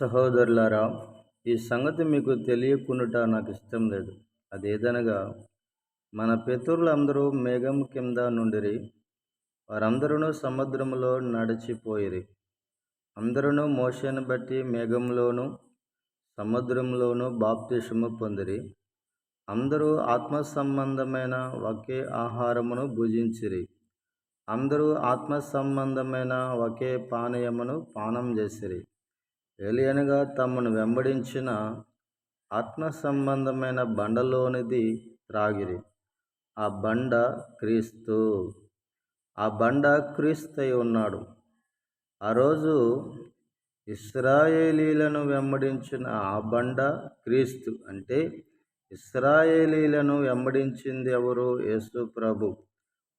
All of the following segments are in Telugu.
సహోదరులారా ఈ సంగతి మీకు తెలియకునుట నాకు ఇష్టం లేదు. అదేదనగా మన పితరులందరూ మేఘం కింద నుండిరి వారందరూ సముద్రములో నడిచిపోయిరి. అందరూ మోషను బట్టి మేఘంలోను సముద్రంలోను బాప్తిషము పొందిరి. అందరూ ఆత్మ సంబంధమైన ఒకే ఆహారమును భుజించిరి. అందరూ ఆత్మ సంబంధమైన ఒకే పానీయమును పానం చేసిరి. ఏలియనుగా తమను వెంబడించిన ఆత్మ సంబంధమైన బండలోనిది త్రాగిరి ఆ బండ క్రీస్తు. ఆ బండ క్రీస్తై ఉన్నాడు. ఆ రోజు ఇస్రాయేలీలను వెంబడించిన ఆ బండ క్రీస్తు అంటే ఇస్రాయేలీలను వెంబడించింది ఎవరు? యేసు ప్రభు.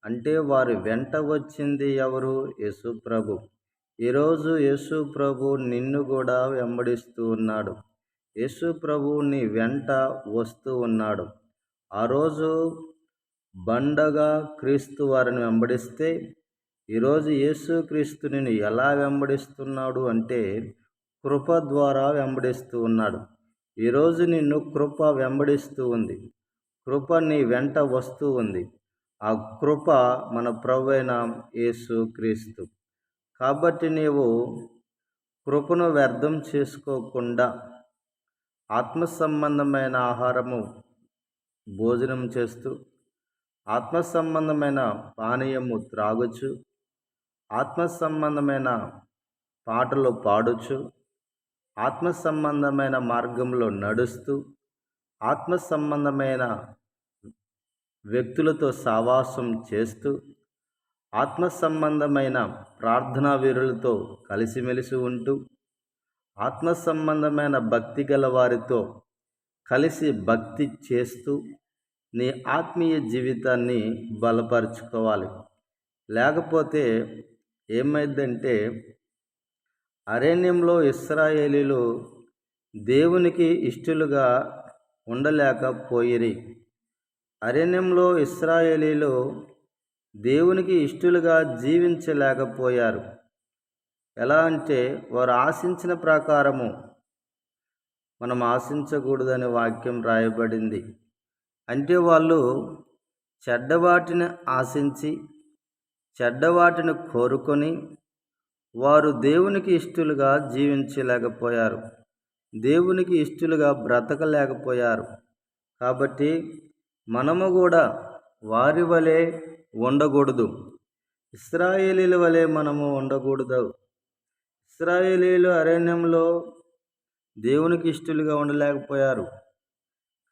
అంటే వారి వెంట వచ్చింది ఎవరు? యేసు ప్రభు. ఈరోజు యేసు ప్రభు నిన్ను కూడా వెంబడిస్తూ ఉన్నాడు. యేసు ప్రభు నీ వెంట వస్తూ ఉన్నాడు. ఆ రోజు బండగా క్రీస్తు వారిని వెంబడిస్తే ఈరోజు యేసు నిన్ను ఎలా వెంబడిస్తున్నాడు అంటే కృప ద్వారా వెంబడిస్తూ ఉన్నాడు. ఈరోజు నిన్ను కృప వెంబడిస్తూ ఉంది. కృప నీ వెంట వస్తూ ఉంది. ఆ కృప మన ప్రభు అయిన యేసు క్రీస్తు. కాబట్టి నీవు కృపను వ్యర్థం చేసుకోకుండా ఆత్మ సంబంధమైన ఆహారము భోజనం చేస్తూ ఆత్మ సంబంధమైన పానీయము త్రాగొచ్చు ఆత్మ సంబంధమైన పాటలు పాడొచ్చు ఆత్మ సంబంధమైన మార్గంలో నడుస్తూ ఆత్మ సంబంధమైన వ్యక్తులతో సావాసం చేస్తూ ఆత్మ సంబంధమైన ప్రార్థనా వీరులతో కలిసిమెలిసి ఉంటూ ఆత్మ సంబంధమైన భక్తి గల వారితో కలిసి భక్తి చేస్తూ నీ ఆత్మీయ జీవితాన్ని బలపరుచుకోవాలి. లేకపోతే ఏమైందంటే అరణ్యంలో ఇస్రాయేలీలు దేవునికి ఇష్టలుగా ఉండలేకపోయిరి. అరణ్యంలో ఇస్రాయేలీలు దేవునికి ఇష్టలుగా జీవించలేకపోయారు. ఎలా అంటే వారు ఆశించిన ప్రకారము. మనం ఆశించకూడదనే వాక్యం రాయబడింది. అంటే వాళ్ళు చెడ్డవాటిని ఆశించి చెడ్డవాటిని కోరుకొని వారు దేవునికి ఇష్టలుగా జీవించలేకపోయారు. దేవునికి ఇష్టలుగా బ్రతకలేకపోయారు. కాబట్టి మనము కూడా వారి వలె ఉండకూడదు ఇస్రాయేలీల వలె మనము ఉండకూడదు ఇస్రాయేలీలు అరణ్యంలో దేవునికి ఇష్టలుగా ఉండలేకపోయారు.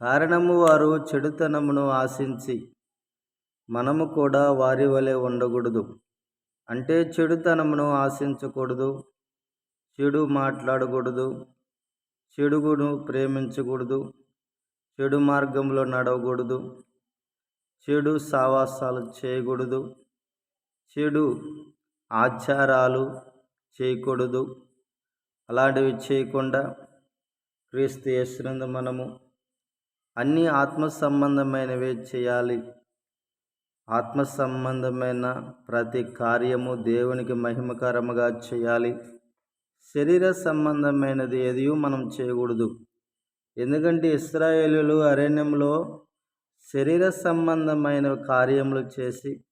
కారణము వారు చెడుతనమును ఆశించి మనము కూడా వారి వలె ఉండకూడదు అంటే చెడుతనమును ఆశించకూడదు. చెడు మాట్లాడకూడదు. చెడుగును ప్రేమించకూడదు. చెడు మార్గంలో నడవకూడదు. చెడు సావాసాలు చేయకూడదు. చెడు ఆచారాలు చేయకూడదు. అలాంటివి చేయకుండా క్రీస్తు చేస్తున్నందు మనము అన్ని ఆత్మ సంబంధమైనవే చేయాలి. ఆత్మ సంబంధమైన ప్రతి కార్యము దేవునికి మహిమకరముగా చేయాలి. శరీర సంబంధమైనది ఏది మనం చేయకూడదు. ఎందుకంటే ఇస్రాయేలులు అరణ్యంలో శరీర సంబంధమైన కార్యములు చేసి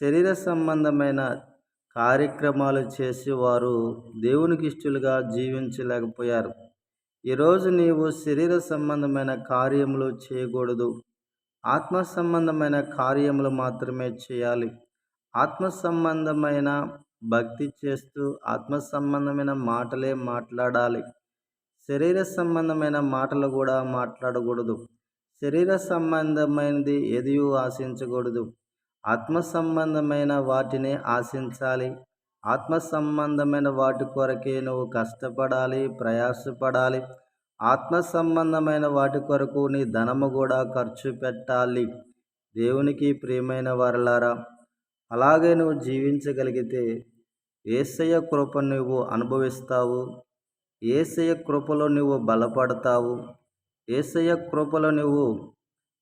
శరీర సంబంధమైన కార్యక్రమాలు చేసి వారు దేవునికి ఇష్టలుగా జీవించలేకపోయారు. ఈరోజు నీవు శరీర సంబంధమైన కార్యములు చేయకూడదు. ఆత్మ సంబంధమైన కార్యములు మాత్రమే చేయాలి. ఆత్మ సంబంధమైన భక్తి చేస్తూ ఆత్మ సంబంధమైన మాటలే మాట్లాడాలి. శరీర సంబంధమైన మాటలు కూడా మాట్లాడకూడదు. శరీర సంబంధమైనది ఏది ఆశించకూడదు. ఆత్మ సంబంధమైన వాటిని ఆశించాలి. ఆత్మ సంబంధమైన వాటి కొరకే నువ్వు కష్టపడాలి ప్రయాసపడాలి. ఆత్మ సంబంధమైన వాటి కొరకు నీ ధనము కూడా ఖర్చు పెట్టాలి. దేవునికి ప్రియమైన వారలారా అలాగే నువ్వు జీవించగలిగితే ఏసయ కృప నువ్వు అనుభవిస్తావు. ఏసయ కృపలో నువ్వు బలపడతావు. ఏసయ్య కృపలో నువ్వు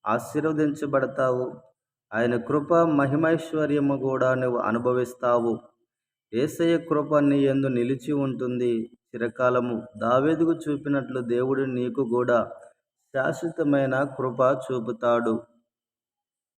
ఆశీర్వదించబడతావు. ఆయన కృప మహిమైశ్వర్యము కూడా నువ్వు అనుభవిస్తావు. ఏసయ్య కృప నీ ఎందు నిలిచి ఉంటుంది. చిరకాలము దావేదుకు చూపినట్లు దేవుడు నీకు కూడా శాశ్వతమైన కృప చూపుతాడు.